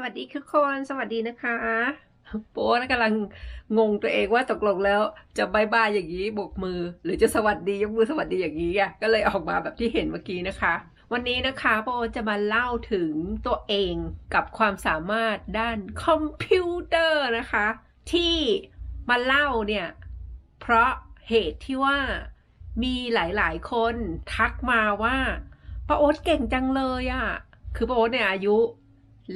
สวัสดีทุกคนสวัสดีนะคะ โป๊นะกำลังงงตัวเองว่าตกลงแล้วจะบายบายอย่างนี้บกมือ หรือจะสวัสดียกมือสวัสดีอย่างนี้อะก็เลยออกมาแบบที่เห็นเมื่อกี้นะคะ วันนี้นะคะโปจะมาเล่าถึงตัวเองกับความสามารถด้านคอมพิวเตอร์นะคะ ที่มาเล่าเนี่ย เพราะเหตุที่ว่ามีหลายๆ คนทักมาว่าป้าโอ๊ตเก่งจังเลยอะ่ะคือป้าโอ๊ตเนี่ยอายุ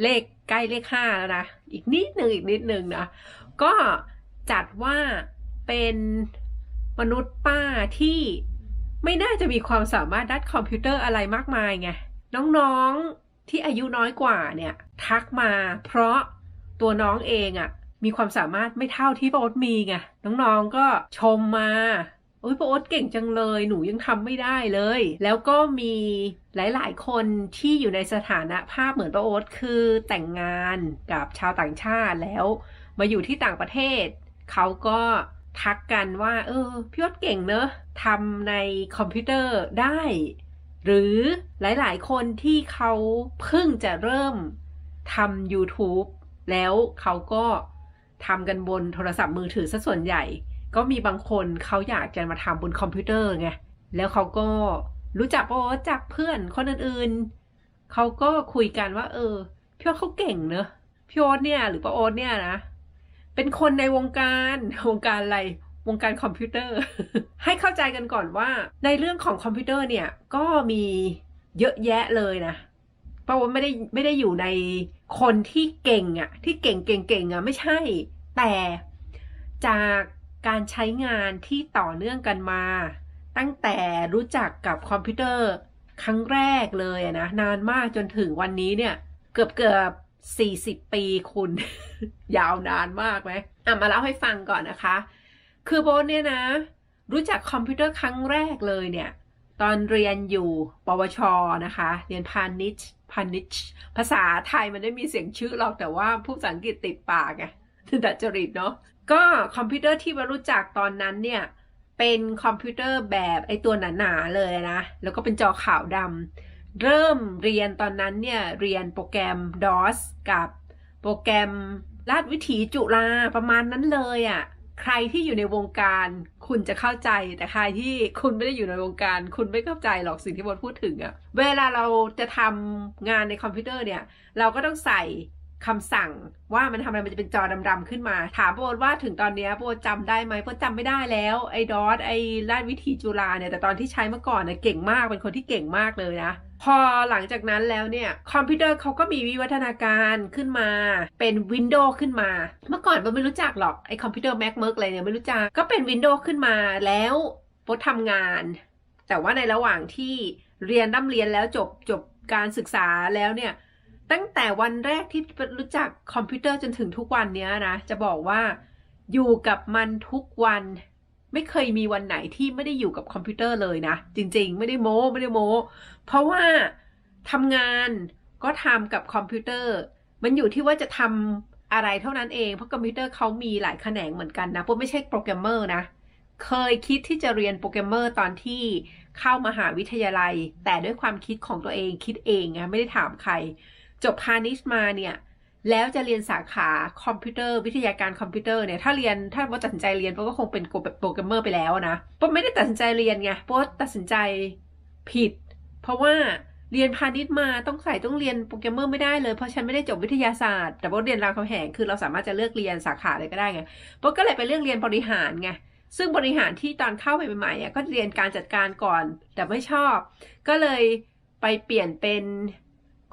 เลขใกล้เลขห้าแล้วนะ อีกนิดหนึ่งอีกนิดหนึ่งนะ ก็จัดว่าเป็นมนุษย์ป้าที่ไม่น่าจะมีความสามารถด้านคอมพิวเตอร์อะไรมากมายไง น้องๆที่อายุน้อยกว่าเนี่ย ทักมาเพราะตัวน้องเองอะ่ะมีความสามารถไม่เท่าที่โอ๊ตมีไงน้องๆก็ชมมา โอ้ยป้าโอ๊ตเก่งจังเลยหนูยังทำไม่ได้เลย แล้วก็มีหลาย ๆ คนที่อยู่ในสถานะภาพเหมือนป้าโอ๊ตคือแต่งงานกับชาวต่างชาติแล้ว มาอยู่ที่ต่างประเทศ เขาก็ทักกันว่า เออพี่โอ๊ตเก่งเนอะทำในคอมพิวเตอร์ได้ หรือหลายๆ คนที่เขาเพิ่งจะเริ่มทำ YouTube แล้วเขาก็ทำกันบนโทรศัพท์มือถือซะส่วนใหญ่ ก็มีบางคนเขาอยากจะมาทำบนคอมพิวเตอร์ไง แล้วเขาก็รู้จักป้าโอ๊ตจากเพื่อนคนอื่นๆเขาก็คุยกันว่า เออพี่โอ๊ตเขาเก่งเนอะพี่โอ๊ตเนี่ย หรือป้าโอ๊ตเนี่ยนะ เป็นคนในวงการวงการอะไรวงการคอมพิวเตอร์ ให้เข้าใจกันก่อนว่า ในเรื่องของคอมพิวเตอร์เนี่ย ก็มีเยอะแยะเลยนะเพราะว่าไม่ได้ไม่ได้อยู่ในคนที่เก่งอะที่เก่งเก่งเก่งอะไม่ใช่ แต่จาก การใช้งานที่ต่อเนื่องกันมา ตั้งแต่รู้จักกับคอมพิวเตอร์ครั้งแรกเลยอะนะ นานมากจนถึงวันนี้เนี่ย เกือบเกือบสี่สิบปีคุณ ยาวนานมากไหมอะมาเล่าให้ฟังก่อนนะคะ คือโบทเนี่ยนะ รู้จักคอมพิวเตอร์ครั้งแรกเลยเนี่ย ตอนเรียนอยู่ปวชนะคะ เรียนพาณิชย์พาณิชย์ภาษาไทยมันไม่มีเสียงชื่อหรอกแต่ว่าผู้ภาษาอังกฤษติดปากไงดัดจริตเนาะ ก็คอมพิวเตอร์ที่มารู้จักตอนนั้นเนี่ย เป็นคอมพิวเตอร์แบบไอตัวหนาๆเลยนะ แล้วก็เป็นจอขาวดำเริ่มเรียนตอนนั้นเนี่ย เรียนโปรแกรม DOS กับโปรแกรมลาดวิถีจุฬาประมาณนั้นเลยอะ่ะ ใครที่อยู่ในวงการคุณจะเข้าใจ แต่ใครที่คุณไม่ได้อยู่ในวงการ คุณไม่เข้าใจหรอกสิ่งที่บนพูดถึงอะ่ะ เวลาเราจะทำงานในคอมพิวเตอร์เนี่ย เราก็ต้องใส่ คำสั่งว่ามันทำอะไรมันจะเป็นจอดำๆขึ้นมา ถามโบนว่าถึงตอนนี้โบจำได้ไหมโบจำไม่ได้แล้วไอ้ดอทไอ้ลาดวิถีจุฬาเนี่ยแต่ตอนที่ใช้เมื่อก่อนเนี่ยเก่งมากเป็นคนที่เก่งมากเลยนะพอหลังจากนั้นแล้วเนี่ยคอมพิวเตอร์เขาก็มีวิวัฒนาการขึ้นมา เป็นวินโดว์ขึ้นมา เมื่อก่อนโบไม่รู้จักหรอกไอ้คอมพิวเตอร์แม็กเมิร์กอะไรเนี่ยไม่รู้จักก็เป็นวินโดว์ขึ้นมาแล้วโบทำงาน แต่ว่าในระหว่างที่เรียนร่ำเรียนแล้วจบจบการศึกษาแล้วเนี่ย ตั้งแต่วันแรกที่รู้จักคอมพิวเตอร์จนถึงทุกวันนี้นะ จะบอกว่าอยู่กับมันทุกวัน ไม่เคยมีวันไหนที่ไม่ได้อยู่กับคอมพิวเตอร์เลยนะ จริงๆ ไม่ได้โม้ไม่ได้โม้ เพราะว่าทำงานก็ทำกับคอมพิวเตอร์ มันอยู่ที่ว่าจะทำอะไรเท่านั้นเอง เพราะคอมพิวเตอร์เขามีหลายแขนงเหมือนกันนะพวกไม่ใช่โปรแกรมเมอร์นะ เคยคิดที่จะเรียนโปรแกรมเมอร์ตอนที่เข้ามหาวิทยาลัย แต่ด้วยความคิดของตัวเองคิดเองไงไม่ได้ถามใคร จบพาณิชย์มาเนี่ยแล้วจะเรียนสาขาคอมพิวเตอร์วิทยาการคอมพิวเตอร์เนี่ยถ้าเรียนถ้าว่าตัดสินใจเรียนก็คงเป็นโปรแกรมเมอร์ไปแล้วนะเพราะไม่ได้ตัดสินใจเรียนไงเพราะตัดสินใจผิด เพราะว่าเรียนพาณิชย์มาต้องใส่ต้องเรียนโปรแกรมเมอร์ไม่ได้เลย เพราะฉันไม่ได้จบวิทยาศาสตร์ แต่ว่าเรียนรามคำแหงคือเราสามารถจะเลือกเรียนสาขาอะไรก็ได้ไงเพราะก็เลยไปเลือกเรียนบริหารไงซึ่งบริหารที่ตอนเข้าไปใหม่ๆอะก็เรียนการจัดการก่อน แต่ไม่ชอบ ก็เลยไปเปลี่ยนเป็น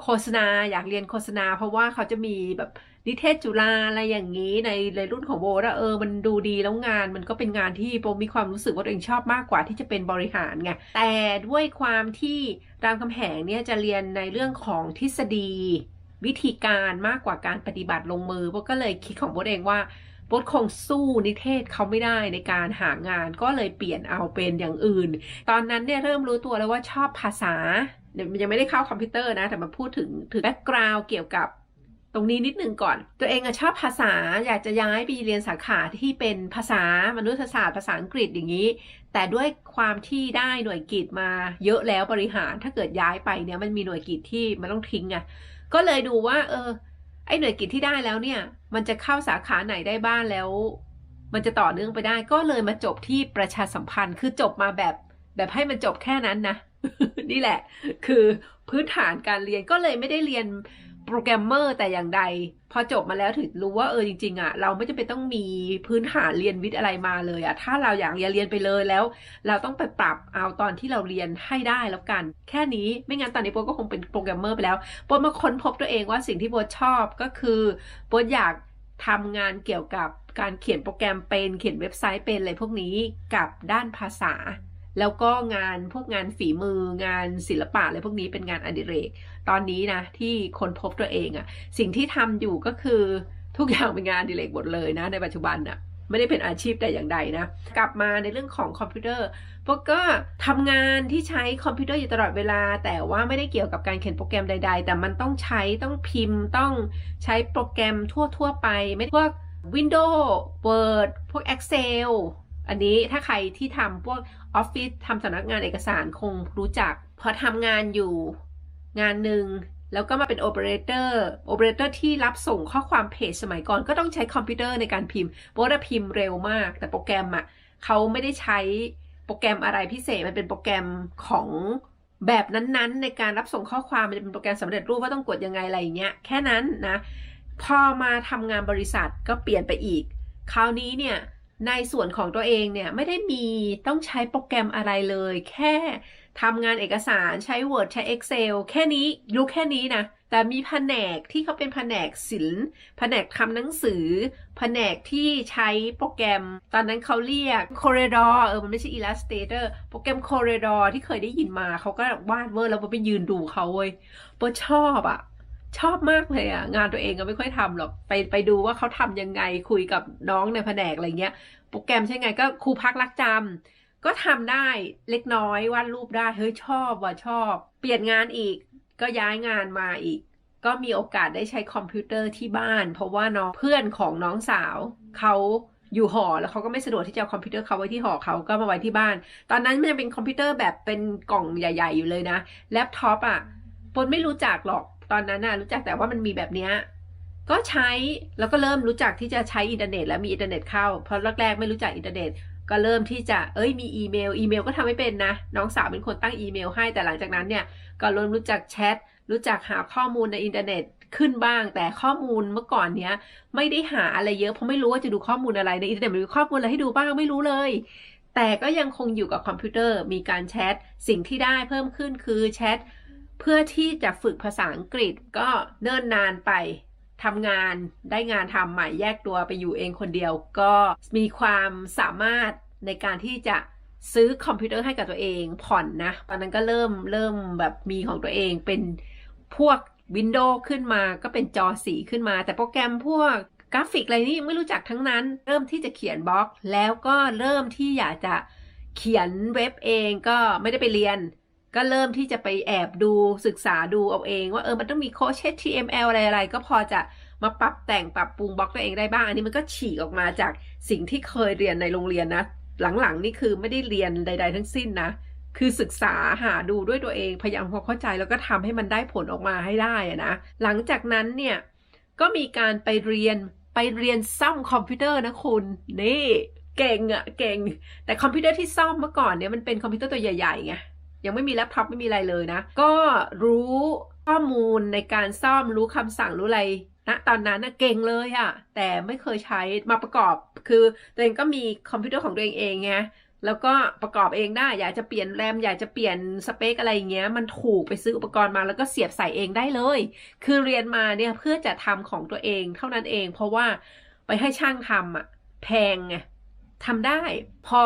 โฆษณาอยากเรียนโฆษณา เพราะว่าเขาจะมีแบบนิเทศจุฬาอะไรอย่างนี้ในในรุ่นของโบแล้วเออมันดูดีแล้วงาน มันก็เป็นงานที่โบมีความรู้สึกว่าตัวเองชอบมากกว่าที่จะเป็นบริหารไงแต่ด้วยความที่รามคำแหงเนี่ยจะเรียนในเรื่องของทฤษฎี วิธีการมากกว่าการปฏิบัติลงมือโบก็เลยคิดของโบเองว่าโบคงสู้นิเทศเขาไม่ได้ในการหางานก็เลยเปลี่ยนเอาเป็นอย่างอื่น ตอนนั้นเนี่ยเริ่มรู้ตัวแล้วว่าชอบภาษา ยวยังไม่ได้เข้าคอมพิวเตอร์นะ แต่มาพูดถึงถึงแบ็กกราวด์เกี่ยวกับตรงนี้นิดนึงก่อน ตัวเองอะชอบภาษาอยากจะย้ายไปเรียนสาขาที่เป็นภาษามนุษยศาสตร์ภาษาอังกฤษอย่างนี้ แต่ด้วยความที่ได้หน่วยกิจมาเยอะแล้วบริหาร ถ้าเกิดย้ายไปเนี่ยมันมีหน่วยกิจที่มันต้องทิ้งไงก็เลยดูว่า เออ ไอ้หน่วยกิจที่ได้แล้วเนี่ย มันจะเข้าสาขาไหนได้บ้างแล้ว มันจะต่อเนื่องไปได้ ก็เลยมาจบที่ประชาสัมพันธ์ คือจบมาแบบแบบให้มันจบแค่นั้นนะ นี่แหละ คือพื้นฐานการเรียนก็เลยไม่ได้เรียนโปรแกรมเมอร์แต่อย่างใด พอจบมาแล้วถึงรู้ว่าเออจริงๆอะ เราไม่จำเป็นต้องมีพื้นฐานเรียนวิทย์อะไรมาเลยอะ ถ้าเราอยากเรียนเรียนไปเลยแล้ว เราต้องไปปรับเอาตอนที่เราเรียนให้ได้แล้วกัน แค่นี้ไม่งั้นตอนนี้โบก็คงเป็นโปรแกรมเมอร์ไปแล้วโบมาค้นพบตัวเองว่าสิ่งที่โบชอบก็คือโบอยากทำงานเกี่ยวกับการเขียนโปรแกรมเป็นเขียนเว็บไซต์เป็นอะไรพวกนี้กับด้านภาษา แล้วก็งานพวกงานฝีมืองานศิลปะอะไรพวกนี้เป็นงานอดิเรก ตอนนี้นะที่คนพบตัวเองอะสิ่งที่ทำอยู่ก็คือทุกอย่างเป็นงานอดิเรกหมดเลยนะในปัจจุบันอะไม่ได้เป็นอาชีพแต่อย่างใดนะ กลับมาในเรื่องของคอมพิวเตอร์พวกก็ทำงานที่ใช้คอมพิวเตอร์อยู่ตลอดเวลา แต่ว่าไม่ได้เกี่ยวกับการเขียนโปรแกรมใด ๆ แต่มันต้องใช้ต้องพิมพ์ต้องใช้โปรแกรมทั่ว ๆ ไป ไม่พวก Windows Word พวก Excel อันนี้ถ้าใครที่ทำพวกออฟฟิศทำสำนักงานเอกสารคงรู้จัก พอทำงานอยู่งานหนึ่งแล้วก็มาเป็นโอเปอเรเตอร์โอเปอเรเตอร์ที่รับส่งข้อความเพจสมัยก่อนก็ต้องใช้คอมพิวเตอร์ในการพิมพ์เพราะว่าพิมพ์เร็วมาก แต่โปรแกรมอะเขาไม่ได้ใช้โปรแกรมอะไรพิเศษมันเป็นโปรแกรมของแบบนั้นๆ ในการรับส่งข้อความมันจะเป็นโปรแกรมสำเร็จรูปว่าต้องกดยังไงอะไรอย่างเงี้ยแค่นั้นนะ พอมาทำงานบริษัทก็เปลี่ยนไปอีก คราวนี้เนี่ย ในส่วนของตัวเองเนี่ยไม่ได้มีต้องใช้โปรแกรมอะไรเลย แค่ทำงานเอกสารใช้ Word ใช้ Excel แค่นี้รู้แค่นี้นะ แต่มีแผนกที่เขาเป็นแผนกศิลป์แผนกทำหนังสือ แผนกที่ใช้โปรแกรม ตอนนั้นเขาเรียก Corridor เออมันไม่ใช่ Illustrator โปรแกรม Corridor ที่เคยได้ยินมา เขาก็วาดเวอร์แล้วไปยืนดูเขาเว้ยโปชอบอะ ชอบมากเลยอะงานตัวเองก็ไม่ค่อยทำหรอกไปไปดูว่าเขาทำยังไงคุยกับน้องในแผนกอะไรเงี้ย โปรแกรมใช่ไงก็ครูพักรักจำก็ทำได้เล็กน้อยวาดรูปได้เฮ้ยชอบว่ะชอบ เปลี่ยนงานอีกก็ย้ายงานมาอีก ก็มีโอกาสได้ใช้คอมพิวเตอร์ที่บ้าน เพราะว่าน้องเพื่อนของน้องสาวเขาอยู่หอแล้วเขาก็ไม่สะดวกที่จะเอาคอมพิวเตอร์เขาไว้ที่หอเขาก็มาไว้ที่บ้าน ตอนนั้นมันยังเป็นคอมพิวเตอร์แบบเป็นกล่องใหญ่ ๆ อยู่เลยนะแล็ปท็อปอะปนไม่รู้จักหรอก ตอนนั้นน่ะรู้จักแต่ว่ามันมีแบบเนี้ยก็ใช้แล้วก็เริ่มรู้จักที่จะใช้อินเทอร์เน็ต แล้วมีอินเทอร์เน็ตเข้า เพราะแรกๆไม่รู้จักอินเทอร์เน็ต ก็เริ่มที่จะเอ้ยมีอีเมล อีเมลก็ทำไม่เป็นนะ น้องสาวเป็นคนตั้งอีเมลให้แต่หลังจากนั้นเนี่ยก็เริ่มรู้จักแชทรู้จักหาข้อมูลในอินเทอร์เน็ตขึ้นบ้างแต่ข้อมูลเมื่อก่อนเนี้ยไม่ได้หาอะไรเยอะเพราะไม่รู้ว่าจะดูข้อมูลอะไรในอินเทอร์เน็ตมีข้อมูลอะไรให้ดูบ้างไม่รู้เลย แต่ก็ยังคงอยู่กับคอมพิวเตอร์มีการแชทสิ่งที่ได้เพิ่มขึ้นคือแชท เพื่อที่จะฝึกภาษาอังกฤษก็เนิ่นนานไปทำงานได้งานทำใหม่แยกตัวไปอยู่เองคนเดียว ก็มีความสามารถในการที่จะซื้อคอมพิวเตอร์ให้กับตัวเองผ่อนนะ ตอนนั้นก็เริ่มเริ่มแบบมีของตัวเองเป็นพวกวินโดว์ขึ้นมาก็เป็นจอสีขึ้นมา แต่โปรแกรมพวกกราฟิกอะไรนี่ไม่รู้จักทั้งนั้น เริ่มที่จะเขียนบล็อก แล้วก็เริ่มที่อยากจะเขียนเว็บเองก็ไม่ได้ไปเรียน ก็เริ่มที่จะไปแอบดูศึกษาดูเอาเอง ว่าเออมันต้องมีโค้ช HTML อะไรอะไรก็พอจะมาปรับแต่งปรับปรุงบล็อกตัวเองได้บ้าง อันนี้มันก็ฉีกออกมาจากสิ่งที่เคยเรียนในโรงเรียนนะ หลังๆนี่คือไม่ได้เรียนใด ๆ ทั้งสิ้นนะ คือศึกษาหาดูด้วยตัวเองพยายามพอเข้าใจแล้วก็ทำให้มันได้ผลออกมาให้ได้นะหลังจากนั้นเนี่ยก็มีการไปเรียนไปเรียนซ่อมคอมพิวเตอร์นะคุณนี่เก่งอะเก่ง แต่คอมพิวเตอร์ที่ซ่อมเมื่อก่อนเนี่ยมันเป็นคอมพิวเตอร์ตัวใหญ่ๆไง ยังไม่มีแล็ปท็อปไม่มีอะไรเลยนะ ก็รู้ข้อมูลในการซ่อมรู้คำสั่งรู้อะไรณตอนนั้นนะเก่งเลยอะแต่ไม่เคยใช้มาประกอบ คือตัวเองก็มีคอมพิวเตอร์ของตัวเองเองไงแล้วก็ประกอบเองได้ อยากจะเปลี่ยนแรม อยากจะเปลี่ยนสเปคอะไรอย่างเงี้ย มันถูกไปซื้ออุปกรณ์มาแล้วก็เสียบใส่เองได้เลย คือเรียนมาเนี่ยเพื่อจะทำของตัวเองเท่านั้นเอง เพราะว่าไปให้ช่างทำอะแพงไงทำได้ พอ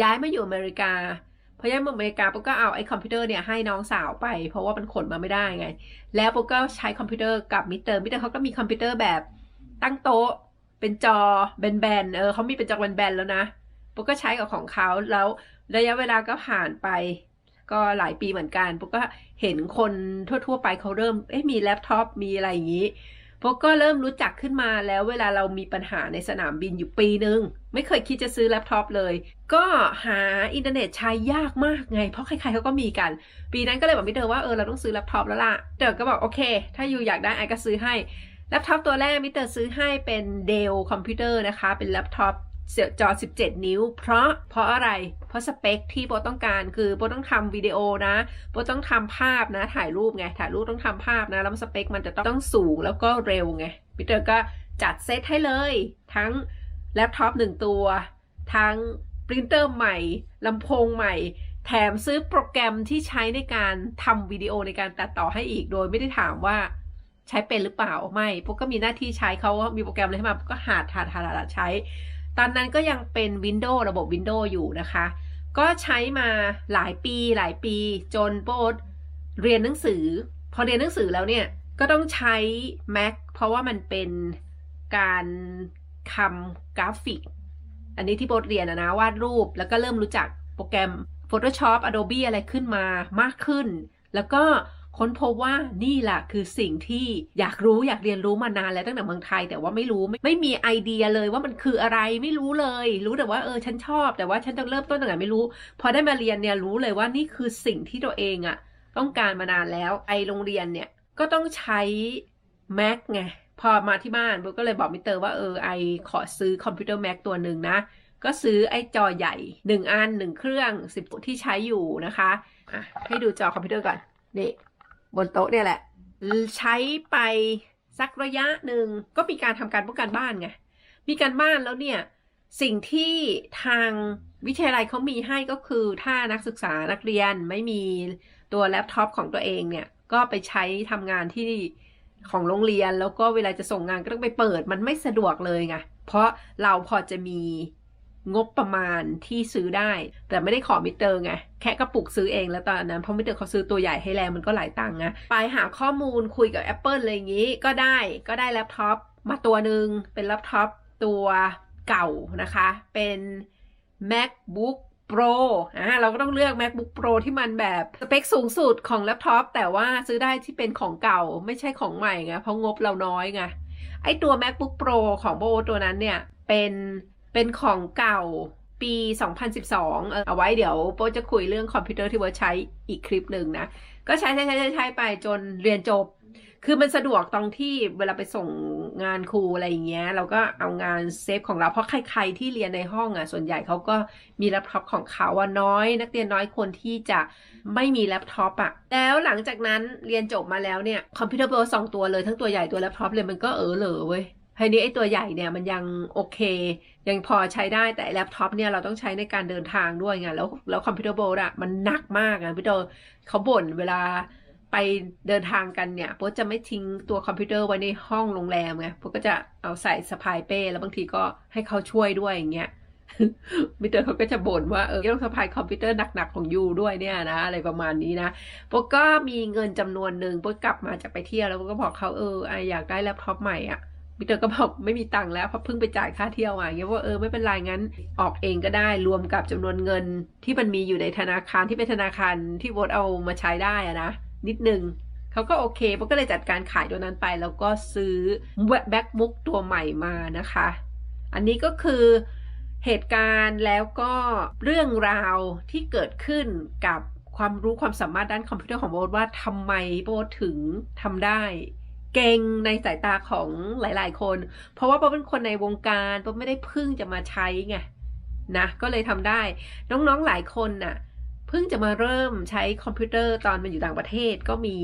ย้ายมาอยู่อเมริกา พอย้ายมาอเมริกาปุ๊กก็เอาไอ้คอมพิวเตอร์เนี่ยให้น้องสาวไป เพราะว่ามันขนมาไม่ได้ไง แล้วปุ๊กก็ใช้คอมพิวเตอร์กับมิเตอร์มิเตอร์เขาก็มีคอมพิวเตอร์แบบตั้งโต๊ะ เป็นจอแบนๆเออเขามีเป็นจอแบนๆแล้วนะปุ๊กก็ใช้กับของเขาแล้วระยะเวลาก็ผ่านไป ก็หลายปีเหมือนกันปุ๊กก็เห็นคนทั่ว ๆ ไปเขาเริ่มเอ๊ะมีแล็ปท็อปมีอะไรอย่างนี้ พวกก็เริ่มรู้จักขึ้นมาแล้วเวลาเรามีปัญหาในสนามบินอยู่ปีนึง ไม่เคยคิดจะซื้อแล็ปท็อปเลย ก็หาอินเทอร์เน็ตใช้ยากมากไง เพราะใครๆเขาก็มีกัน ปีนั้นก็เลยบอกพี่เตอว่าเออเราต้องซื้อแล็ปท็อปแล้วล่ะเตอก็บอกโอเค ถ้าอยู่อยากได้ไอก็ซื้อให้แล็ปท็อปตัวแรกมิเตอร์ซื้อให้เป็นเดลคอมพิวเตอร์นะคะ เป็นแล็ปท็อป จอ 17 นิ้ว เพราะเพราะอะไร เพราะสเปคที่โบต้องการคือโบต้องทำวิดีโอนะโบต้องทำภาพนะ ถ่ายรูปไง ถ่ายรูปต้องทำภาพนะ แล้วสเปคมันจะต้องสูงแล้วก็เร็วไงมิเตอร์ก็จัดเซตให้เลย ทั้งแล็ปท็อปหนึ่งตัว ทั้งปรินเตอร์ใหม่ลำโพงใหม่ แถมซื้อโปรแกรมที่ใช้ในการทำวิดีโอในการตัดต่อให้อีกโดยไม่ได้ถามว่าใช้เป็นหรือเปล่าไม่พวกก็มีหน้าที่ใช้เขามีโปรแกรมอะไรให้มาก็หาดหาดหาดหาดใช้ ตอนนั้นก็ยังเป็น Windows ระบบ Windows อยู่นะคะ ก็ใช้มาหลายปีหลายปีจนโบดเรียนหนังสือ พอเรียนหนังสือแล้วเนี่ย ก็ต้องใช้ Mac เพราะว่ามันเป็นการทำกราฟิก อันนี้ที่โบดเรียนนะนะวาดรูปแล้วก็เริ่มรู้จักโปรแกรม Photoshop Adobe อะไรขึ้นมามากขึ้น แล้วก็ ค้นพบว่านี่แหละคือสิ่งที่อยากรู้อยากเรียนรู้มานานแล้วตั้งแต่เมืองไทย แต่ว่าไม่รู้ไม่ไม่มีไอเดียเลยว่ามันคืออะไรไม่รู้เลย รู้แต่ว่าเออฉันชอบ แต่ว่าฉันต้องเริ่มต้นตั้งแต่ไม่รู้ พอได้มาเรียนเนี่ยรู้เลยว่านี่คือสิ่งที่ตัวเองอะต้องการมานานแล้วไอโรงเรียนเนี่ยก็ต้องใช้ Mac ไงพอมาที่บ้านโบก็เลยบอกมิเตอร์ว่าเออไอขอซื้อคอมพิวเตอร์ Mac ตัวหนึ่งนะ ก็ซื้อไอจอใหญ่ 1 อัน 1 เครื่อง10ที่ใช้อยู่นะคะอะให้ดูจอคอมพิวเตอร์ก่อนนี่ บนโต๊ะเนี่ยแหละ ใช้ไปสักระยะหนึ่งก็มีการทำการป้องกันบ้านไง มีการบ้านแล้วเนี่ย สิ่งที่ทางวิทยาลัยเขามีให้ก็คือถ้านักศึกษานักเรียนไม่มีตัวแล็ปท็อปของตัวเองเนี่ย ก็ไปใช้ทำงานที่ของโรงเรียนแล้วก็เวลาจะส่งงานก็ต้องไปเปิดมันไม่สะดวกเลยไง เพราะเราพอจะมี งบประมาณที่ซื้อได้ แต่ไม่ได้ขอมิเตอร์ไงแค่กระปุกซื้อเองแล้วตอนนั้นเพราะมิเตอร์เขาซื้อตัวใหญ่ให้แล้วมันก็หลายตังค์นะไปหาข้อมูลคุยกับ Apple อะไรอย่างนี้ก็ได้ก็ได้แล็ปท็อปมาตัวหนึ่งเป็นแล็ปท็อปตัวเก่านะคะ เป็น MacBook Pro อ่าเราก็ต้องเลือก MacBook Pro ที่มันแบบสเปคสูงสุดของแล็ปท็อปแต่ว่าซื้อได้ที่เป็นของเก่าไม่ใช่ของใหม่ไงเพราะงบเราน้อยไงไอตัว MacBook Pro ของโบตัวนั้นเนี่ยเป็น เป็นของเก่าปี 2012เออเอาไว้เดี๋ยวโป๊จะคุยเรื่องคอมพิวเตอร์ที่โบใช้อีกคลิปหนึ่งนะ ก็ใช้ใช้ใช้ใช้ไปจนเรียนจบ คือมันสะดวกตรงที่เวลาไปส่งงานครูอะไรอย่างเงี้ย เราก็เอางานเซฟของเรา เพราะใคร ๆ ที่เรียนในห้องอะ ส่วนใหญ่เขาก็มีแล็ปท็อปของเขาว่าน้อย นักเรียนน้อยคนที่จะไม่มีแล็ปท็อปอะ แล้วหลังจากนั้นเรียนจบมาแล้วเนี่ยคอมพิวเตอร์โปรสองตัวเลยทั้งตัวใหญ่ตัวแล็ปท็อปเลยมันก็เออเหลอเว้ย ทีนี้ไอ้ตัวใหญ่เนี่ยมันยังโอเค ยังพอใช้ได้แต่แล็ปท็อปเนี่ยเราต้องใช้ในการเดินทางด้วยไงแล้วแล้วคอมพิวเตอร์โบร์อะมันหนักมากอะพี่โตเขาบ่นเวลาไปเดินทางกันเนี่ยโป๊จะไม่ทิ้งตัวคอมพิวเตอร์ไว้ในห้องโรงแรมไงโป๊ก็จะเอาใส่สะพายเป้แล้วบางทีก็ให้เขาช่วยด้วยอย่างเงี้ยมิเตอร์เขาก็จะบ่นว่าเออต้องสะพายคอมพิวเตอร์หนักๆของยูด้วยเนี่ยนะอะไรประมาณนี้นะโป๊ก็มีเงินจำนวนหนึ่งโป๊กลับมาจากไปเที่ยวแล้วป๊ก็บอกเขาเอออยากได้แล็ปท็อปใหม่อะ มิเตอร์ก็บอกไม่มีตังค์แล้วเพราะเพิ่งไปจ่ายค่าเที่ยวมาอย่างเงี้ยว่าเออไม่เป็นไรงั้นออกเองก็ได้รวมกับจำนวนเงินที่มันมีอยู่ในธนาคารที่เป็นธนาคารที่โวตเอามาใช้ได้อะนะนิดนึงเขาก็โอเคโบก็เลยจัดการขายตัวนั้นไป แล้วก็ซื้อแบ็กบุ๊กตัวใหม่มานะคะ อันนี้ก็คือเหตุการณ์แล้วก็เรื่องราวที่เกิดขึ้นกับความรู้ความสามารถด้านคอมพิวเตอร์ของโบทว่าทำไมโบทถึงทำได้ เก่งในสายตาของหลายๆ คน เพราะว่าโบเป็นคนในวงการโบไม่ได้เพิ่งจะมาใช้ไงนะก็เลยทำได้น้องๆหลายคนน่ะเพิ่งจะมาเริ่มใช้คอมพิวเตอร์ตอนมันอยู่ต่างประเทศก็มี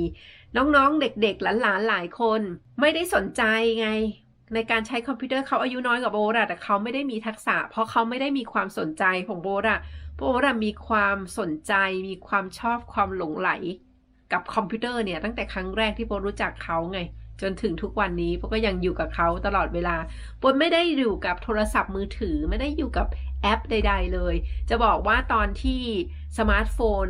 น้องๆเด็กๆหลานๆหลายคน ไม่ได้สนใจไง ในการใช้คอมพิวเตอร์เขาอายุน้อยกว่าโบระแต่เขาไม่ได้มีทักษะ เพราะเขาไม่ได้มีความสนใจของโบระโบระมีความสนใจ มีความชอบความหลงไหล กับคอมพิวเตอร์เนี่ยตั้งแต่ครั้งแรกที่โบรู้จักเขาไง จนถึงทุกวันนี้โบก็ยังอยู่กับเขาตลอดเวลาโบไม่ได้อยู่กับโทรศัพท์มือถือไม่ได้อยู่กับแอปใด ๆ เลย จะบอกว่าตอนที่สมาร์ทโฟน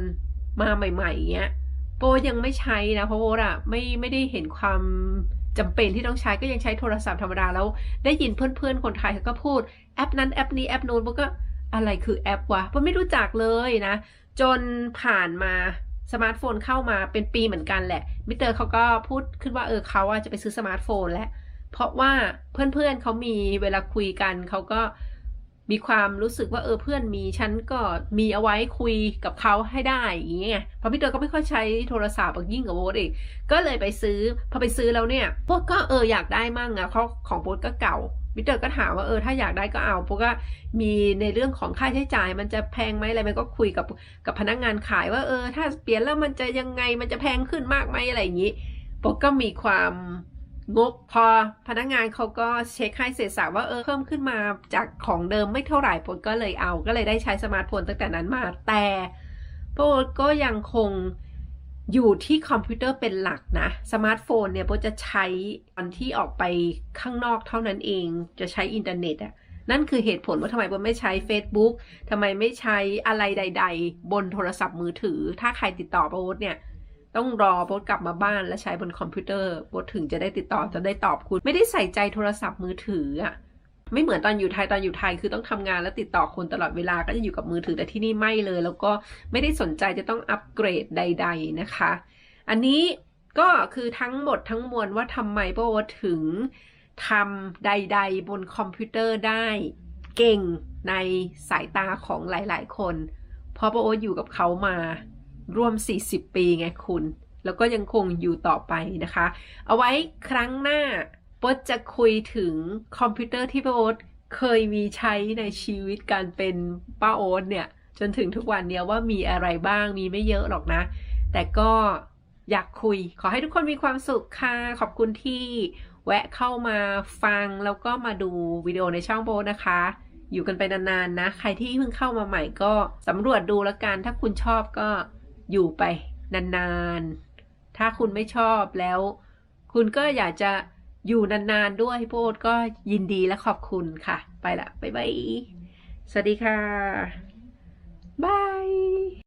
มาใหม่ๆเงี้ยโปยังไม่ใช้นะเพราะโบอะไม่ไม่ได้เห็นความจำเป็นที่ต้องใช้ก็ยังใช้โทรศัพท์ธรรมดาแล้วได้ยินเพื่อนๆคนไทยเขาก็พูดแอปนั้นแอปนี้แอปนู้นโบก็อะไรคือแอปวะโบไม่รู้จักเลยนะ จนผ่านมา สมาร์ทโฟนเข้ามาเป็นปีเหมือนกันแหละ มิเตอร์เขาก็พูดขึ้นว่าเออเขาจะไปซื้อสมาร์ทโฟนแล้ว เพราะว่าเพื่อนๆเขามีเวลาคุยกันเขาก็มีความรู้สึกว่าเออเพื่อนมีฉันก็มีเอาไว้คุยกับเขาให้ได้อย่างเงี้ยเพราะพี่เตยก็ไม่ค่อยใช้โทรศัพท์ยิ่งกับโบสอีก ก็เลยไปซื้อ พอไปซื้อแล้วเนี่ยโบสก็เอออยากได้มั่งอะเพราะของโบสก็เก่า พี่เตยก็ถามว่าเออถ้าอยากได้ก็เอาโบสก็มีในเรื่องของค่าใช้จ่ายมันจะแพงไหมอะไรมันก็คุยกับกับพนักงานขายว่าเออ ถ้าเปลี่ยนแล้วมันจะยังไงมันจะแพงขึ้นมากไหมอะไรอย่างนี้โบสก็มีความงกพอพนักงานเขาก็เช็คให้เสร็จสรรพว่าเออเพิ่มขึ้นมาจากของเดิมไม่เท่าไหร่โบสก็เลยเอา ก็เลยได้ใช้สมาร์ทโฟนตั้งแต่นั้นมาแต่โบสก็ยังคง อยู่ที่คอมพิวเตอร์เป็นหลักนะ สมาร์ทโฟนเนี่ยโบจะใช้ตอนที่ออกไปข้างนอกเท่านั้นเอง จะใช้อินเทอร์เน็ตอะนั่นคือเหตุผลว่าทำไมโบไม่ใช้ Facebook ทำไมไม่ใช้อะไรใด ๆ บนโทรศัพท์มือถือ ถ้าใครติดต่อโบสเนี่ยต้องรอโบสกลับมาบ้านและใช้บนคอมพิวเตอร์โบสถึงจะได้ติดต่อจะได้ตอบคุณ ไม่ได้ใส่ใจโทรศัพท์มือถืออะ ไม่เหมือนตอนอยู่ไทยตอนอยู่ไทยคือต้องทำงานแล้วติดต่อคนตลอดเวลาก็จะอยู่กับมือถือแต่ที่นี่ไม่เลย แล้วก็ไม่ได้สนใจจะต้องอัปเกรดใด ๆนะคะ อันนี้ก็คือทั้งหมดทั้งมวลว่าทำไมโบถึงทำใด ๆ บนคอมพิวเตอร์ได้เก่งในสายตาของหลาย ๆ คน เพราะโบอยู่กับเขามาร่วม 40 ปีไงคุณ แล้วก็ยังคงอยู่ต่อไปนะคะ เอาไว้ครั้งหน้า โบ๊จะคุยถึงคอมพิวเตอร์ที่ป้าโอ๊ตเคยมีใช้ในชีวิตการเป็นป้าโอ๊ตเนี่ย จนถึงทุกวันเนี้ยว่ามีอะไรบ้างมีไม่เยอะหรอกนะ แต่ก็อยากคุย ขอให้ทุกคนมีความสุขค่ะ ขอบคุณที่แวะเข้ามาฟังแล้วก็มาดูวิดีโอในช่องโบนะคะ อยู่กันไปนานๆนะ ใครที่เพิ่งเข้ามาใหม่ก็สำรวจดูแล้วกัน ถ้าคุณชอบก็อยู่ไปนานๆ ถ้าคุณไม่ชอบแล้ว คุณก็อยากจะ อยู่นานๆด้วยโบทก็ยินดีและขอบคุณค่ะ ไปละ บ๊ายบาย สวัสดีค่ะ บาย